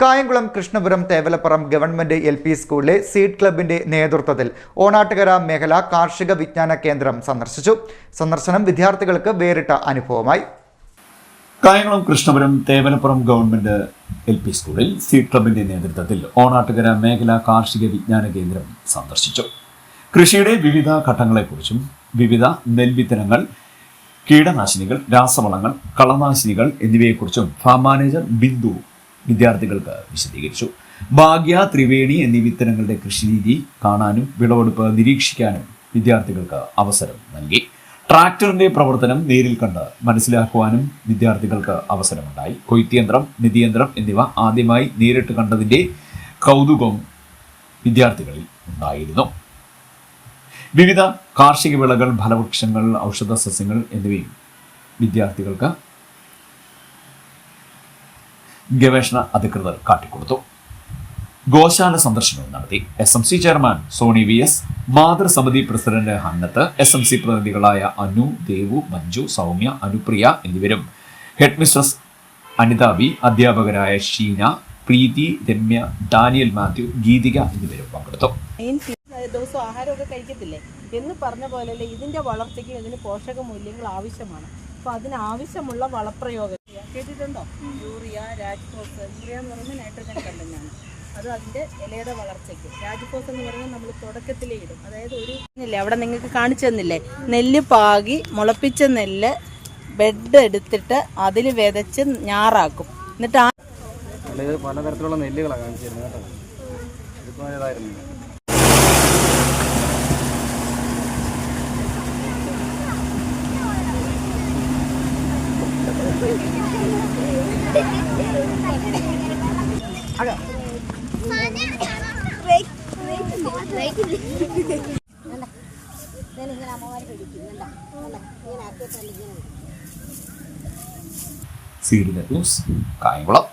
Kayamkulam Krishnapuram Thevalappuram government L P സ്കൂളിലെ seed ക്ലബിന്റെ നേതൃത്വത്തിൽ ഓണാട്ടുകര മേഖല കാർഷിക വിജ്ഞാന കേന്ദ്രം സന്ദർശിച്ചു. സന്ദർശനം വിദ്യാർത്ഥികൾക്ക് വേറിട്ട അനുഭവമായി. Kayamkulam Krishnapuram Thevalappuram government L P സ്കൂളിൽ സീഡ് ക്ലബിന്റെ നേതൃത്വത്തിൽ ഓണാട്ടുകര മേഖല കാർഷിക വിജ്ഞാന കേന്ദ്രം സന്ദർശിച്ചു. കൃഷിയുടെ വിവിധ ഘട്ടങ്ങളെക്കുറിച്ചും വിവിധ നെൽവിത്തനങ്ങൾ കീടനാശിനികൾ രാസവളങ്ങൾ കളനാശിനികൾ എന്നിവയെക്കുറിച്ചും ഫാം മാനേജർ ബിന്ദു വിദ്യാർത്ഥികൾക്ക് വിശദീകരിച്ചു. ഭാഗ്യ ത്രിവേണി എന്നീ വിത്തനങ്ങളുടെ കൃഷിരീതി കാണാനും വിളവെടുപ്പ് നിരീക്ഷിക്കാനും വിദ്യാർത്ഥികൾക്ക് അവസരം നൽകി. ട്രാക്ടറിന്റെ പ്രവർത്തനം നേരിൽ കണ്ട് മനസ്സിലാക്കുവാനും വിദ്യാർത്ഥികൾക്ക് അവസരമുണ്ടായി. കൊയ്ത്തിയന്ത്രം നിധിയന്ത്രം എന്നിവ ആദ്യമായി നേരിട്ട് കണ്ടതിന്റെ കൗതുകം വിദ്യാർത്ഥികളിൽ ഉണ്ടായിരുന്നു. വിവിധ കാർഷിക വിളകൾ ഫലവൃക്ഷങ്ങൾ ഔഷധ സസ്യങ്ങൾ എന്നിവയും വിദ്യാർത്ഥികൾക്ക് ഗവേഷണ അധികൃതർ കാട്ടിക്കൊടുത്തു. ഗോശാല സന്ദർശനവും നടത്തി. S M C chairman Sony V S മാതൃസമിതി president Hannath S M C പ്രതിനിധികളായ Anu Devu Manju Soumya Anupriya എന്നിവരും. ഹെഡ് മിസ്ട്രസ് അനിത വി അധ്യാപകരായ ഷീന പ്രീതി രമ്യ ഡാനിയൽ മാത്യു ഗീതിക എന്നിവരും പങ്കെടുത്തു. മെയിൻ ദിവസം ആഹാരമൊക്കെ കഴിക്കത്തില്ലേ? എന്ന് പറഞ്ഞ പോലെയല്ലേ ഇതിന്റെ വളർച്ചയ്ക്ക് ഇതിന് പോഷക മൂല്യങ്ങൾ ആവശ്യമാണ് അപ്പോൾ അതിനാവശ്യമുള്ള വളപ്രയോഗം. കേട്ടിട്ടുണ്ടോ? യൂറിയ രാജ്കോസ് യൂറിയ എന്ന് പറയുന്നത് നൈട്രജൻ കണ്ടന്റാണ് അത് അതിന്റെ ഇലയുടെ വളർച്ചയ്ക്ക്. രാജ്കോസ് എന്ന് പറയുന്നത് നമ്മൾ തുടക്കത്തിലേ ഇടും. അതായത് ഒരു അവിടെ നിങ്ങൾക്ക് കാണിച്ചു തന്നില്ലേ? നെല്ല് പാകി മുളപ്പിച്ച നെല്ല് ബെഡ് എടുത്തിട്ട് അതിൽ വിതച്ച് ഞാറാക്കും. എന്നിട്ട് ആ പലതരത്തിലുള്ള നെല്ലുകളാണ് കാണിച്ചിരുന്നത് കേട്ടോ. ഇതിപ്പോൾ ഇതായിരുന്നു സീഡിലെ ന്യൂസ് കായംകുളം